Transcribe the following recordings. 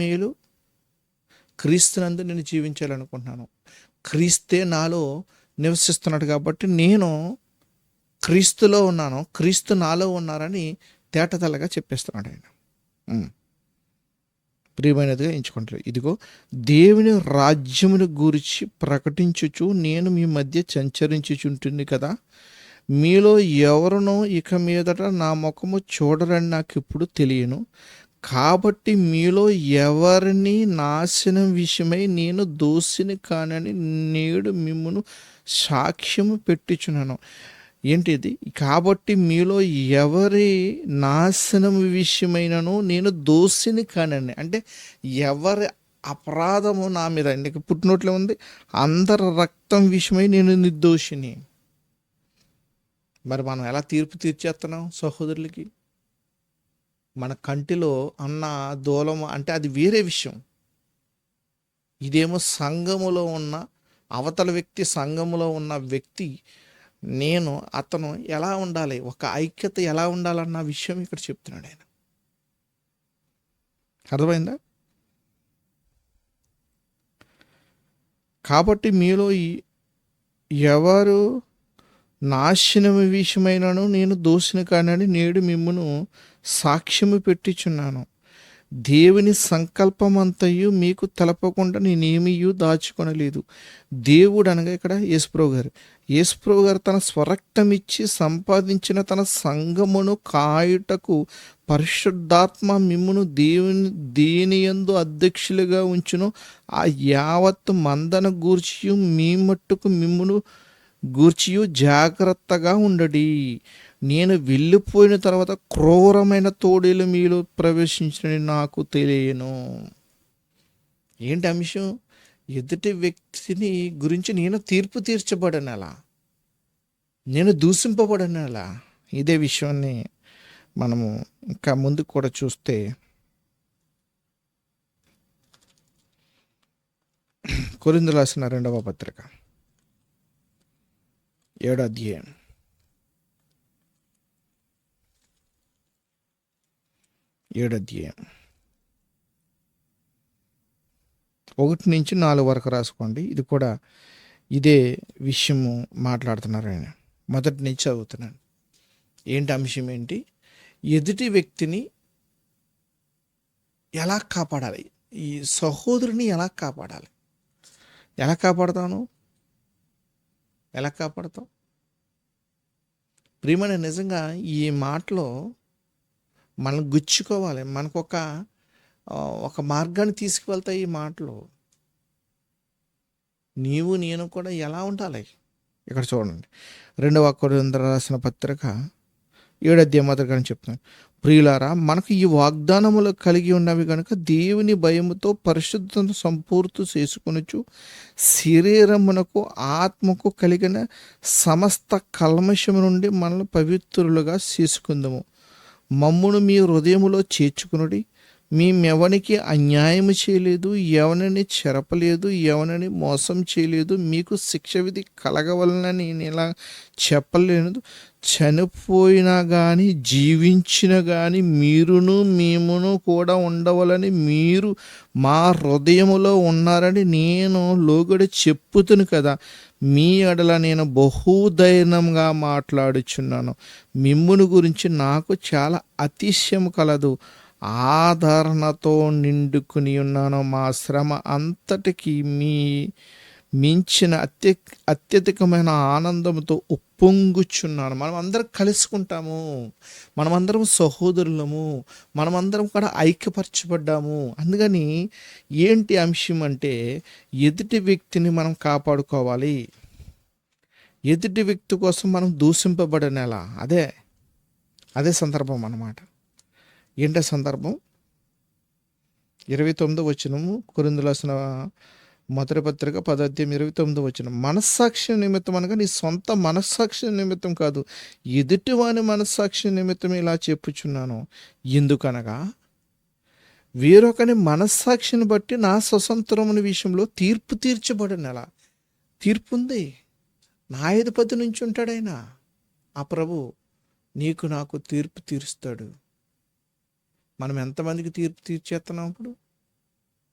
మేలు క్రీస్తునందు నేను జీవించాలనుకుంటున్నాను. క్రీస్తే నాలో నివసిస్తున్నాడు కాబట్టి నేను క్రీస్తులో ఉన్నాను క్రీస్తు నాలో ఉన్నారని తేటతల్లగా చెప్పేస్తున్నాడు ఆయన. ప్రియమైనదిగా ఎంచుకుంటారు ఇదిగో దేవుని రాజ్యమును గురించి ప్రకటించుచు నేను మీ మధ్య సంచరించుచుంటుంది కదా. మీలో ఎవరునో ఇక మీదట నా ముఖము చూడరని నాకు ఇప్పుడు తెలియను. కాబట్టి మీలో ఎవరిని నాశనం విషయమై నేను దోషిని కానని నేడు మిమ్మను సాక్ష్యము పెట్టుచున్నాను. ఏంటిది? కాబట్టి మీలో ఎవరి నాశనం విషయమైనను నేను దోషిని కానని. అంటే ఎవరి అపరాధము నా మీద ఇంక పుట్టినోట్లో ఉంది అందరి రక్తం విషయమై నేను నిర్దోషిని. మరి మనం ఎలా తీర్పు తీర్చేస్తున్నాం సహోదరులకి? మన కంటిలో అన్న దూలము అంటే అది వేరే విషయం. ఇదేమో సంఘములో ఉన్న అవతల వ్యక్తి సంఘములో ఉన్న వ్యక్తి నేను అతను ఎలా ఉండాలి ఒక ఐక్యత ఎలా ఉండాలన్న విషయం ఇక్కడ చెప్తున్నాడు ఆయన. అర్థమైందా? కాబట్టి మీలో ఈ- ఎవరు నాశనము విషయమైనను నేను దోషిని కానని నేడు మిమ్మను సాక్ష్యము పెట్టిచున్నాను. దేవుని సంకల్పమంతయు మీకు తెలపకుండా నేనేమియూ దాచుకొనలేదు. దేవుడు అనగా ఇక్కడ యేసుప్రభు గారు యేసుప్రభు గారు తన స్వరక్తం ఇచ్చి సంపాదించిన తన సంగమును కాయుటకు పరిశుద్ధాత్మ మిమ్మును దేవుని దేని యందు అధ్యక్షులుగా ఉంచును. ఆ యావత్తు మందన గూర్చి మీ మట్టుకు మిమ్మును గూర్చియు జాగ్రత్తగా ఉండడి. నేను వెళ్ళిపోయిన తర్వాత క్రూరమైన తోడేలు మీలో ప్రవేశించిన నాకు తెలియను. ఏంటి అంశం? ఎదుటి వ్యక్తిని గురించి నేను తీర్పు తీర్చబడనలా? నేను దూషింపబడనలా? ఇదే విషయాన్ని మనము ఇంకా ముందు కూడా చూస్తే కొరిందులాసిన రెండవ పత్రిక. ఏడో అధ్యాయం. ఏడో అధ్యాయం. ఒకటి నుంచి నాలుగు వరకు రాసుకోండి. ఇది కూడా ఇదే విషయము మాట్లాడుతున్నారు ఆయన. మొదటి నుంచి చదువుతున్నాను. ఏంటి అంశం ఏంటి? ఎదుటి వ్యక్తిని ఎలా కాపాడాలి? ఈ సహోదరుని ఎలా కాపాడాలి? ఎలా కాపాడతాను ఎలా కాపాడతాం? ప్రియమైన నిజంగా ఈ మాటలో మనం గుచ్చుకోవాలి. మనకు ఒక ఒక మార్గాన్ని తీసుకువెళ్తాయి ఈ మాటలు. నీవు నేను కూడా ఎలా ఉండాలి? ఇక్కడ చూడండి. రెండవ కొరింథీయులకు రాసిన పత్రిక ఏడధ్యాయ మొదటి అని చెప్తున్నాను ప్రియులారా మనకు ఈ వాగ్దానములు కలిగి ఉన్నవి కనుక దేవుని భయముతో పరిశుద్ధతను సంపూర్తి చేసుకునొచ్చు శరీరమునకు ఆత్మకు కలిగిన సమస్త కల్మషము నుండి మనల్ని పవిత్రులుగా చేసుకుందాము. మమ్మును మీ హృదయములో చేర్చుకునుడి. మేమెవనికి అన్యాయం చేయలేదు ఎవరిని చెరపలేదు ఎవరిని మోసం చేయలేదు మీకు శిక్ష విధి కలగవలనని నేను ఇలా చెప్పలేను. చనిపోయినా కానీ జీవించిన కానీ మీరును మేమును కూడా ఉండవలని మీరు మా హృదయములో ఉన్నారని నేను లోగడ చెప్పుతును కదా. మీ అడల నేను బహుదైనంగా మాట్లాడుచున్నాను. మిమ్మును గురించి నాకు చాలా అతిశయం కలదు. ఆదరణతో నిండుకుని ఉన్నాను. మా శ్రమ అంతటికి మీ మించిన అత్య అత్యధికమైన ఆనందంతో ఉప్పొంగుచున్నాను. మనం అందరం కలుసుకుంటాము. మనమందరం సహోదరులము. మనమందరం కూడా ఐక్యపరచబడ్డాము. అందుకని ఏంటి అంశం అంటే ఎదుటి వ్యక్తిని మనం కాపాడుకోవాలి. ఎదుటి వ్యక్తి కోసం మనం దూషింపబడనేలా. అదే అదే సందర్భం అన్నమాట. ఏంట సందర్భం. ఇరవై తొమ్మిది వచ్చినము కురిందులాసిన మొదటి పత్రిక పదార్థం ఇరవై తొమ్మిది వచ్చిన మనస్సాక్షి నిమిత్తం అనగా నీ సొంత మనస్సాక్షి నిమిత్తం కాదు ఎదుటివాని మనస్సాక్షి నిమిత్తం ఇలా చెప్పుచున్నాను. ఎందుకనగా వేరొకని మనస్సాక్షిని బట్టి నా స్వతంత్రముని విషయంలో తీర్పు తీర్చబడిన ఎలా? తీర్పు ఉంది. నా నుంచి ఉంటాడైనా ఆ ప్రభు నీకు నాకు తీర్పు తీరుస్తాడు. మనం ఎంతమందికి తీర్పు తీర్చేస్తున్నాం ఇప్పుడు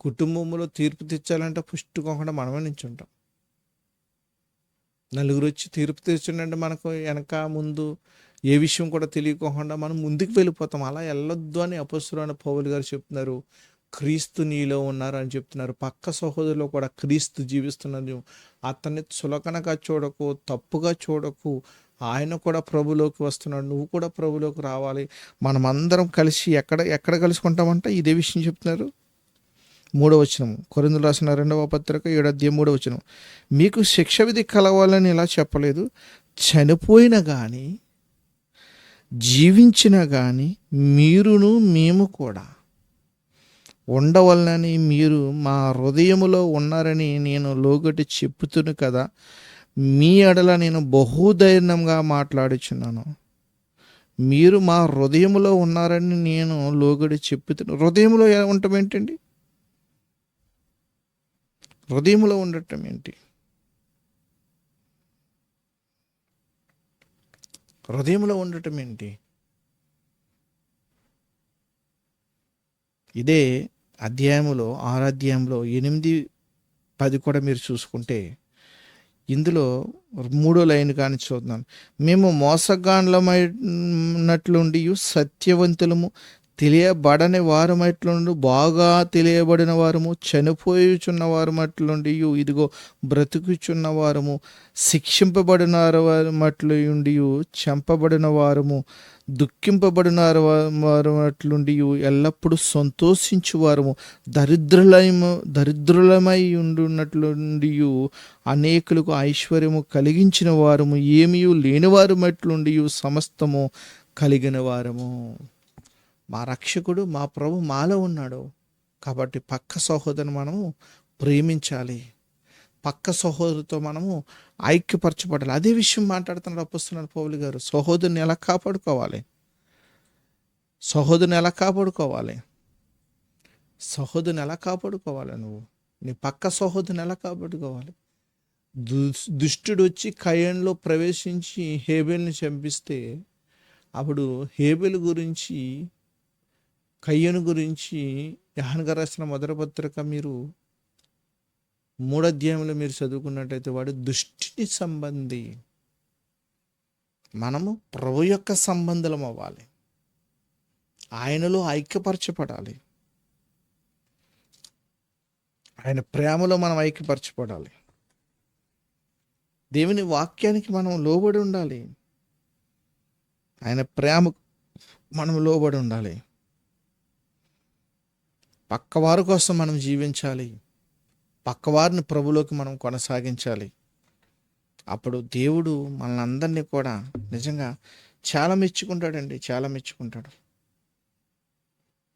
కుటుంబంలో తీర్పు తెచ్చాలంటే పుష్టికోకుండా మనమే నించుంటాం. నలుగురు వచ్చి తీర్పు తెచ్చిండంటే మనకు వెనక ముందు ఏ విషయం కూడా తెలియకోకుండా మనం ముందుకు వెళ్ళిపోతాం. అలా వెళ్ళొద్దు అని అపస్తులైన పౌలు గారు చెప్తున్నారు. క్రీస్తు నీలో ఉన్నారు అని చెప్తున్నారు. పక్క సహోదరులో కూడా క్రీస్తు జీవిస్తున్నారు అతన్ని చులకనగా చూడకు తప్పుగా చూడకు ఆయన కూడా ప్రభులోకి వస్తున్నాడు నువ్వు కూడా ప్రభులోకి రావాలి. మనమందరం కలిసి ఎక్కడ ఎక్కడ కలుసుకుంటామంటే ఇదే విషయం చెప్తున్నారు. మూడో వచనం కొరిందులు రాసిన రెండవ పత్రిక ఏడు మూడో వచనం. మీకు శిక్ష విధి కలవాలని ఇలా చెప్పలేదు. చనిపోయిన కానీ జీవించిన కానీ మీరును మేము కూడా ఉండవలనని మీరు మా హృదయములో ఉన్నారని నేను లోగటి చెప్పుతును కదా. మీ ఎడల నేను బహుధైర్యంగా మాట్లాడుచున్నాను. మీరు మా హృదయములో ఉన్నారని నేను లోగడి చెప్పుతున్నాను హృదయంలో ఉండటం ఏంటండి? హృదయంలో ఉండటం ఏంటి? హృదయంలో ఉండటం ఏంటి? ఇదే అధ్యాయములో ఆరాధ్యాయంలో ఎనిమిది పది కూడా మీరు చూసుకుంటే ఇందులో మూడో లైన్ కానీ చూద్దాం మేము మోసగాండ్లమైనట్లుండి సత్యవంతులము తెలియబడని వారమట్లుండి బాగా తెలియబడిన వారము చనిపోయుచున్న వారమట్లుండి ఇదిగో బ్రతుకుచున్న వారము శిక్షింపబడిన వారమట్లు ఉండి చంపబడిన వారము దుఃఖింపబడిన వారమట్లుండి ఎల్లప్పుడూ సంతోషించు వారము దరిద్రులము దరిద్రులమై ఉండున్నట్లుండి అనేకులకు ఐశ్వర్యము కలిగించిన వారము ఏమీ లేని వారమట్లుండి సమస్తము కలిగిన వారము. మా రక్షకుడు మా ప్రభు మాలో ఉన్నాడు. కాబట్టి పక్క సహోదరుని మనము ప్రేమించాలి. పక్క సహోదరుతో మనము ఐక్యపరచబడాలి. అదే విషయం మాట్లాడుతున్నారు అప్పుస్తున్నారు పౌలు గారు. సహోదరుని ఎలా కాపాడుకోవాలి? సహోదరుని ఎలా కాపాడుకోవాలి? సహోదరుని ఎలా కాపాడుకోవాలి నువ్వు? నీ పక్క సహోదరుని ఎలా కాపాడుకోవాలి? దుష్టుడు వచ్చి కయన్లో ప్రవేశించి హేబెల్ని చంపిస్తే అప్పుడు హేబెల్ గురించి కయ్యను గురించి యహన్గా రాసిన మొదటి పత్రిక మీరు మూడధ్యాయంలో మీరు చదువుకున్నట్టయితే వాడు దుష్టిని సంబంధి. మనము ప్రభు యొక్క సంబంధం అవ్వాలి. ఆయనలో ఐక్యపరచబడాలి. ఆయన ప్రేమలో మనం ఐక్యపరచబడాలి. దేవుని వాక్యానికి మనం లోబడి ఉండాలి. ఆయన ప్రేమకు మనం లోబడి ఉండాలి. పక్కవారి కోసం మనం జీవించాలి. పక్కవారిని ప్రభులోకి మనం కొనసాగించాలి. అప్పుడు దేవుడు మనల్ని అందరినీ కూడా నిజంగా చాలా మెచ్చుకుంటాడండి చాలా మెచ్చుకుంటాడు.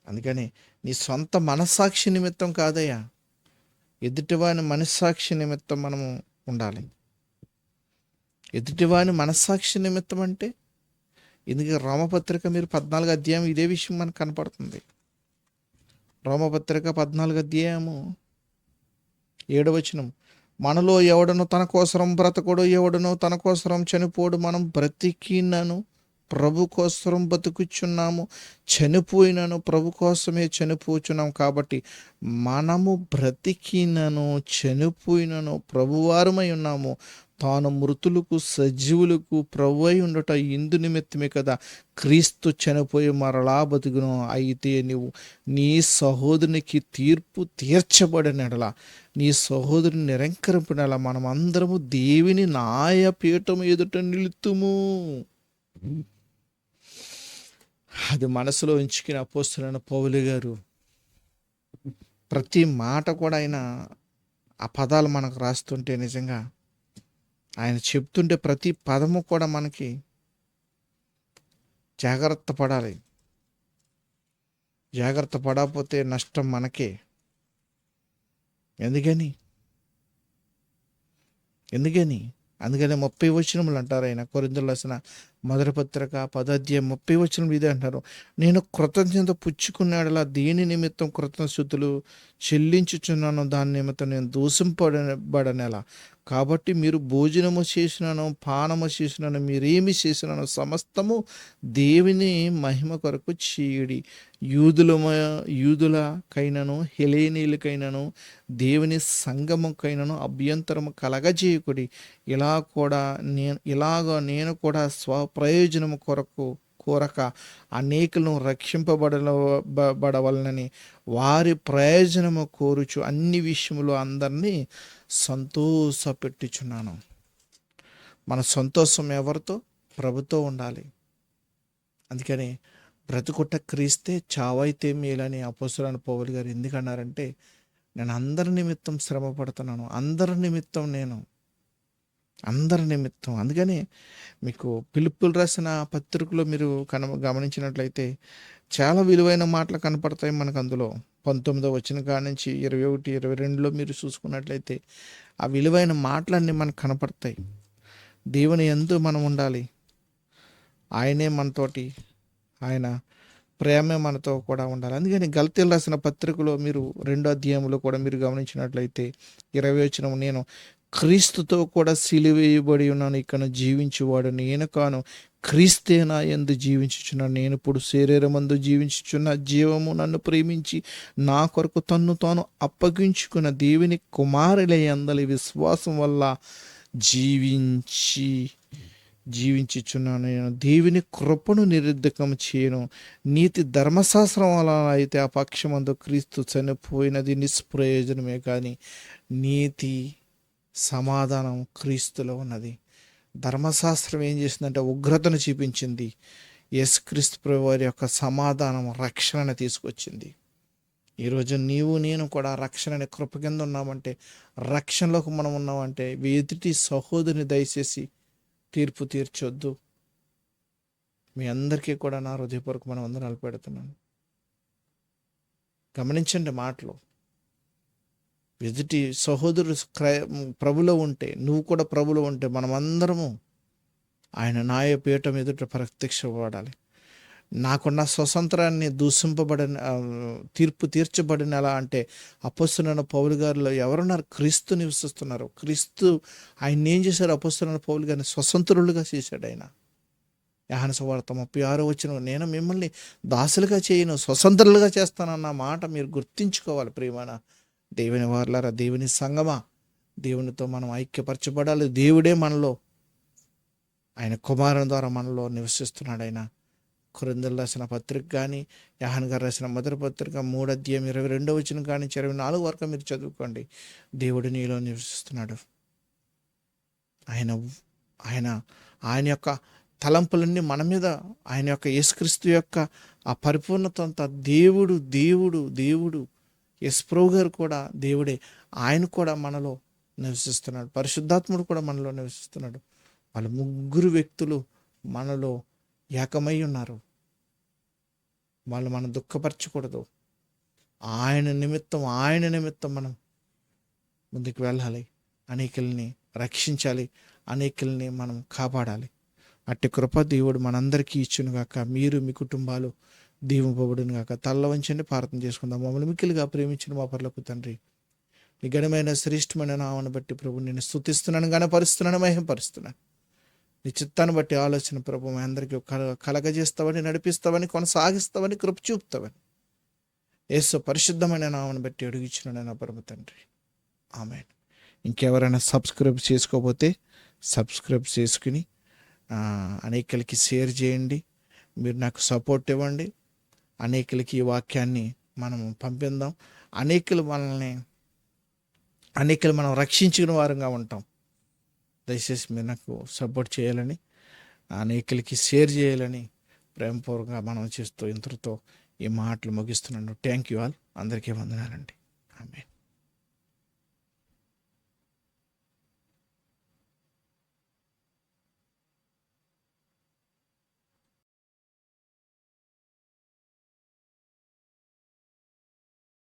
అందుకని నీ సొంత మనస్సాక్షి నిమిత్తం కాదయ్యా. ఎదుటివాని మనస్సాక్షి నిమిత్తం మనము ఉండాలి. ఎదుటివాని మనస్సాక్షి నిమిత్తం అంటే ఎందుకంటే రామపత్రిక మీరు పద్నాలుగు అధ్యాయం ఇదే విషయం మనకు కనపడుతుంది. రోమపత్రిక పద్నాలుగు అధ్యాయము ఏడవచనం మనలో ఎవడను తన కోసరం బ్రతకడు ఎవడను తన కోసరం చనిపోడు. మనం బ్రతికినను ప్రభు కోసరం బతుకుచున్నాము. చనిపోయినను ప్రభు కోసమే చనిపోచున్నాం కాబట్టి మనము బ్రతికినను చనిపోయినను ప్రభువారమై ఉన్నాము. తాను మృతులకు సజీవులకు ప్రభు అయి ఉండట ఇందు నిమిత్తమే కదా క్రీస్తు చనిపోయి మరలా బతుకును. అయితే నువ్వు నీ సహోదరునికి తీర్పు తీర్చబడినడలా. నీ సహోదరుని నిరంకరింపినలా మనమందరము అందరము దేవిని నాయపీఠం ఎదుట నిలుతుము. అది మనసులో ఉంచుకుని అపోస్తున్న పౌలు గారు ప్రతి మాట కూడా ఆయన ఆ పదాలు మనకు రాస్తుంటే నిజంగా ఆయన చెప్తుంటే ప్రతి పదము కూడా మనకి జాగ్రత్త పడాలి. జాగ్రత్త పడకపోతే నష్టం మనకే. ఎందుకని? ఎందుకని? అందుకనే ముప్పై వచనములు అంటారు ఆయన. కొరిందులు రాసిన మొదటి పత్రిక పదాధ్యాయం ముప్పై వచనం ఇదే అంటారు. నేను కృతజ్ఞత పుచ్చుకున్నాడలా దేని నిమిత్తం కృతజ్ఞతలు చెల్లించుచున్నాను దాని నిమిత్తం నేను దూషింపబడనేలా. కాబట్టి మీరు భోజనము చేసినను పానము చేసినను మీరేమి చేసినను సమస్తము దేవుని మహిమ కొరకు చేయడి. యూదుల యూదులకైనను హెలేనీలకైనను దేవుని సంగముకైనను అభ్యంతరము కలగజేయకుడి. ఇలా కూడా నేను ఇలాగ నేను కూడా స్వప్రయోజనము కొరకు కోరక అనేకులను రక్షింపబడబడవలనని వారి ప్రయోజనము కోరుచు అన్ని విషయములు అందరినీ సంతోషపెట్టుచున్నాను. మన సంతోషం ఎవరితో? ప్రభుతో ఉండాలి. అందుకని బ్రతుకుట క్రీస్తే చావైతే మేలని అపోసురాని పోవలి గారు ఎందుకన్నారంటే నేను అందరి నిమిత్తం శ్రమ పడుతున్నాను అందరి నిమిత్తం నేను. అందరి నిమిత్తం. అందుకని మీకు పిలుపులు రాసిన పత్రికలో మీరు కన గమనించినట్లయితే చాలా విలువైన మాటలు కనపడతాయి మనకు అందులో. పంతొమ్మిదో వచ్చిన కాడ నుంచి ఇరవై ఒకటి ఇరవై రెండులో మీరు చూసుకున్నట్లయితే ఆ విలువైన మాటలన్నీ మనకు కనపడతాయి. దేవుని ఎందు మనం ఉండాలి. ఆయనే మనతోటి ఆయన ప్రేమే మనతో కూడా ఉండాలి. అందుకని గల్తీలు రాసిన పత్రికలో మీరు రెండో అధ్యాయంలో కూడా మీరు గమనించినట్లయితే ఇరవై వచ్చిన నేను క్రీస్తుతో కూడా సిలివేయబడి ఉన్నాను ఇక్కడ జీవించువాడు నేను కాను. క్రీస్తే నా ఎందు జీవించుచున్నాను నేను ఇప్పుడు శరీరమందు జీవించుచున్న జీవము నన్ను ప్రేమించి నా కొరకు తన్ను తాను అప్పగించుకున్న దేవుని కుమారులే అందలి విశ్వాసం వల్ల జీవించి జీవించుచున్నాను. నేను దేవుని కృపను నిరుద్ధకం చేయను. నీతి ధర్మశాస్త్రం వల్ల అయితే ఆ పక్షమందు క్రీస్తు చనిపోయినది నిష్ప్రయోజనమే కానీ నీతి సమాధానం క్రీస్తులో ఉన్నది. ధర్మశాస్త్రం ఏం చేసిందంటే ఉగ్రతను చూపించింది. యేసుక్రీస్తు ప్రభు వారి యొక్క సమాధానం రక్షణను తీసుకొచ్చింది. ఈరోజు నీవు నేను కూడా రక్షణని కృప కింద ఉన్నామంటే రక్షణలోకి మనం ఉన్నామంటే ఎదుటి సహోదరుని దయచేసి తీర్పు తీర్చొద్దు. మీ అందరికీ కూడా నా హృదయపూర్వక మనం వందనాలు పెడుతున్నాను. గమనించండి మాటలు. ఎదుటి సహోదరుడు ప్రభులో ఉంటే నువ్వు కూడా ప్రభులో ఉంటే మనమందరము ఆయన న్యాయపీఠం ఎదుట ప్రత్యక్షపడాలి. నాకున్న స్వతంత్రాన్ని దూషింపబడిన తీర్పు తీర్చబడిన ఎలా అంటే అపస్తున్న పౌలు గారిలో ఎవరున్నారు? క్రీస్తు నివసిస్తున్నారు. క్రీస్తు ఆయన ఏం చేశారు? అపస్తున్న పౌలు గారిని స్వతంత్రులుగా చేశాడు ఆయన. యాహన సువార్త ముప్పై ఆరో వచ్చిన నేను మిమ్మల్ని దాసులుగా చేయను స్వతంత్రులుగా చేస్తానన్న మాట మీరు గుర్తించుకోవాలి ప్రియమాన. దేవుని వార్లారా దేవుని సంగమా. దేవునితో మనం ఐక్యపరచబడాలి. దేవుడే మనలో. ఆయన కుమారుని ద్వారా మనలో నివసిస్తున్నాడు ఆయన. కొరిందలు రాసిన పత్రిక కానీ యాహన్ గారు రాసిన మొదటి పత్రిక మూడు అధ్యాయం ఇరవై రెండో వచ్చిన కానీ ఇరవై నాలుగు వరకు మీరు చదువుకోండి. దేవుడు నీలో నివసిస్తున్నాడు. ఆయన ఆయన ఆయన యొక్క తలంపులన్నీ మన మీద ఆయన యొక్క యేసుక్రీస్తు యొక్క ఆ పరిపూర్ణత అంతా దేవుడు దేవుడు దేవుడు యశ్ప్రభు గారు కూడా దేవుడే. ఆయన కూడా మనలో నివసిస్తున్నాడు. పరిశుద్ధాత్ముడు కూడా మనలో నివసిస్తున్నాడు. వాళ్ళ ముగ్గురు వ్యక్తులు మనలో ఏకమై ఉన్నారు. వాళ్ళు మనం దుఃఖపరచకూడదు. ఆయన నిమిత్తం ఆయన నిమిత్తం మనం ముందుకు వెళ్ళాలి. అనేకుల్ని రక్షించాలి. అనేకుల్ని మనం కాపాడాలి. అట్టి కృప దేవుడు మనందరికీ ఇచ్చునుగాక. మీరు మీ కుటుంబాలు దీవింపబడిన గాక. తల్ల వంచండి ప్రార్థన చేసుకుందాం. మమ్మల్ని మిక్కిలిగా ప్రేమించిన మా పర్లకు తండ్రి నిఘడమైన శ్రేష్టమైన నామను బట్టి ప్రభు నేను స్తుతిస్తున్నాను గణపరుస్తున్నాను మహింపరుస్తున్నాను. నీ చిత్తాన్ని బట్టి ఆలోచన ప్రభు మీ అందరికీ కల కలగజేస్తావని నడిపిస్తావని కొనసాగిస్తావని కృప చూపుతావని. యేసు పరిశుద్ధమైన నామను బట్టి అడిగించిన నా పరమ తండ్రి. ఆమె ఇంకెవరైనా సబ్స్క్రైబ్ చేసుకోకపోతే సబ్స్క్రైబ్ చేసుకుని అనేకలకి అనేకులకి షేర్ చేయండి. మీరు నాకు సపోర్ట్ ఇవ్వండి. అనేకులకి ఈ వాక్యాన్ని మనం పంపిందాం అనేకులు మనల్ని అనేకులు మనం రక్షించిన వారంగా ఉంటాం. దయచేసి మీరు నాకు సపోర్ట్ చేయాలని అనేకులకి షేర్ చేయాలని ప్రేమపూర్వకంగా మనం చేస్తూ ఇంతటితో ఈ మాటలు ముగిస్తున్నాను. థ్యాంక్ యూ ఆల్ అందరికీ వందనాలండి. ఆమె